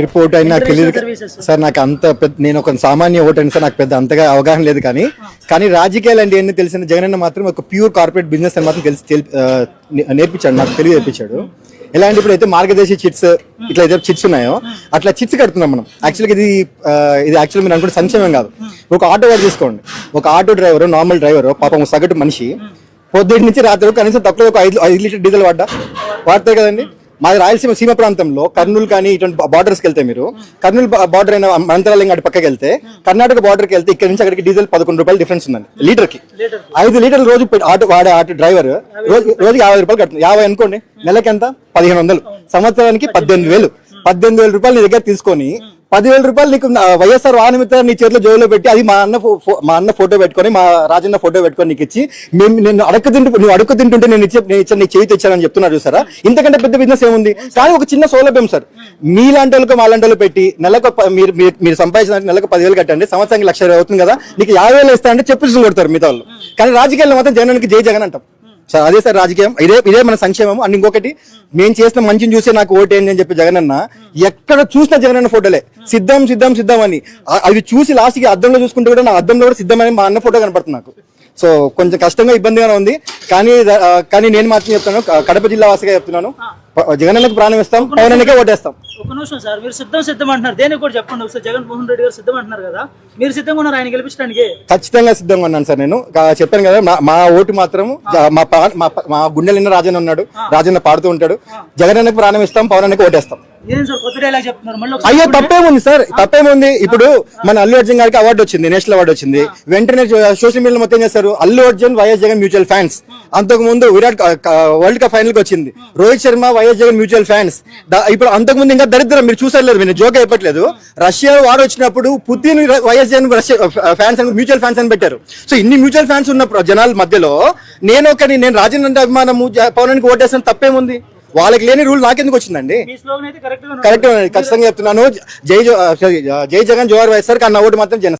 Airport అయినా నాకు తెలియదు సార్ నాకు అంత పెద్ద నేను ఒక సామాన్య ఓటర్ సార్ నాకు పెద్ద అంతగా అవగాహన లేదు కానీ కానీ రాజకీయాలు అంటే ఏంటో తెలిసిన జగన్ అన్న మాత్రం ఒక ప్యూర్ కార్పొరేట్ బిజినెస్ అని మాత్రం తెలిసి నేర్పించాడు నాకు తెలివి నేర్పించాడు. ఎలా అంటే ఇప్పుడు అయితే మార్గదర్శి చిట్స్ ఇట్లా అయితే చిట్స్ ఉన్నాయో అట్లా చిట్స్ కడుతున్నాం మనం. యాక్చువల్గా ఇది ఇది యాక్చువల్ మీరు అనుకుంటే సంక్షేమం కాదు. ఒక ఆటో వాడు తీసుకోండి. ఒక ఆటో డ్రైవర్ నార్మల్ డ్రైవర్ పాపం సగటు మనిషి పొద్దుటి నుంచి రాత్రి కనీసం తక్కువ ఒక ఐదు ఐదు లీటర్ డీజిల్ వాడ్డా? వాడతాయి కదండి. మాది రాయలసీమ సీమ ప్రాంతంలో కర్నూలు కానీ ఇటువంటి బార్డర్స్కి వెళ్తే మీరు కర్నూలు బార్డర్ అయిన మంత్రాలయం అటు పక్కకి వెళ్తే కర్ణాటక బార్డర్కి వెళ్తే ఇక్కడ నుంచి అక్కడికి డీజిల్ పదకొండు రూపాయలు డిఫరెన్స్ ఉందండి లీటర్కి ఐదు లీటర్లు రోజు ఆటో వాడే ఆటో డ్రైవర్ రోజు రోజుకి యాభై రూపాయలు కడుతుంది. యాభై అనుకోండి నెలకి ఎంత? పదిహేను వందలు. సంవత్సరానికి పద్దెనిమిది వేలు. పద్దెనిమిది వేల రూపాయలు నీ దగ్గర తీసుకొని పదివేల రూపాయలు నీకు వైఎస్ఆర్ వైఎస్ఆర్ వాహనమిత్ర నీ చేతిలో జోబులో పెట్టి అది మా అన్న మా అన్న ఫోటో పెట్టుకొని మా రాజన్న ఫోటో పెట్టుకొని నీకు ఇచ్చి మేము నేను అడక్క తింటూ నువ్వు అడుక్కు తింటుంటే నేను ఇచ్చే నేను ఇచ్చాను నీ చేయి తెచ్చానని చెప్తున్నారు చూసారా? ఇంతకంటే పెద్ద బిజినెస్ ఏముంది? కానీ ఒక చిన్న సౌలభ్యం సార్. మీలాంటి వాళ్ళకి మాలాంటి వాళ్ళు పెట్టి నెలకు మీరు మీరు- మీరు సంపాదించిన నెలకు పదివేలు కట్టండి సంవత్సరానికి లక్ష అవుతుంది కదా నీకు యాభై వేలు ఇస్తారంటే చెప్పు కొడతారు మిగతా వాళ్ళు. కానీ రాజకీయాల్లో మాత్రం జనానికి జై జగన్ అంటాం. సార్ అదే సార్ రాజకీయం. ఇదే ఇదే మన సంక్షేమం అండ్ ఇంకొకటి మేము చేసిన మంచిని చూసే నాకు ఓటే అని చెప్పి జగన్ అన్న ఎక్కడ చూసిన జగన్ అన్న ఫోటోలే. సిద్ధం సిద్ధం సిద్ధం అని. అవి చూసి లాస్ట్కి అద్దంలో చూసుకుంటే కూడా నా అద్దంలో కూడా సిద్ధమని మా అన్న ఫోటో కనపడుతుంది నాకు. సో కొంచెం కష్టంగా ఇబ్బందిగానే ఉంది. కానీ కానీ నేను మాత్రం చెప్తాను కడప జిల్లా వాసిగా చెప్తున్నాను. జగన్ అన్నకు ప్రాణం ఇస్తాం పవన్ అన్నకే ఓటేస్తాం. ఒక నిమిషం సార్ మీరు సిద్ధం సిద్ధం అంటున్నారు. దేనికి కూడా చెప్పండి ఒకసారి. జగన్మోహన్ రెడ్డి గారు సిద్ధం అంటున్నారు కదా. మీరు సిద్ధంగా ఉన్నారు ఆయన గెలిపించడానికి. ఖచ్చితంగా సిద్ధంగా ఉన్నాను సార్ నేను. చెప్పాను కదా మా- ఓటు మాత్రం మా మా గుండెలు నిన్న రాజన్న ఉన్నాడు. రాజన్న పాడుతూ ఉంటాడు. జగన్ అన్నకు ప్రాణం ఇస్తాం పవన్ అన్నకి ఓటేస్తాం అయ్యో తప్పేముంది సార్. తప్పేముంది? ఇప్పుడు మన అల్లు అర్జున్ గారికి అవార్డు వచ్చింది నేషనల్ అవార్డు వచ్చింది. వెంటనే సోషల్ మీడియా మొత్తం చేస్తారు? Allu Arjun YS Jagan mutual fans. అంతకు ముందు విరాట్ వరల్డ్ కప్ ఫైనల్కి వచ్చింది. Rohit Sharma YS Jagan mutual fans. ఇప్పుడు అంతకు ముందు ఇంకా దరిద్రం మీరు చూసలేదు మీరు జోక్ అయిపోవట్లేదు రష్యా వారు వచ్చినప్పుడు Putin YS Jagan Russia fans అని మ్యూచువల్ ఫ్యాన్స్ అని పెట్టారు. సో ఇన్ని మ్యూచువల్ ఫ్యాన్స్ ఉన్న జనాల మధ్యలో నేను ఒకని నేను రాజేంద్ర అభిమానము జ- పవనానికి ఓటేస్తాను తప్పేముంది? వాళ్ళకి లేని రూల్ నాకెందుకు వచ్చిందండి? కరెక్ట్ ఖచ్చితంగా చెప్తున్నాను. జై జై జగన్ జోహార్ వైఎస్ఆర్ కానీ నా ఓటు మాత్రం జన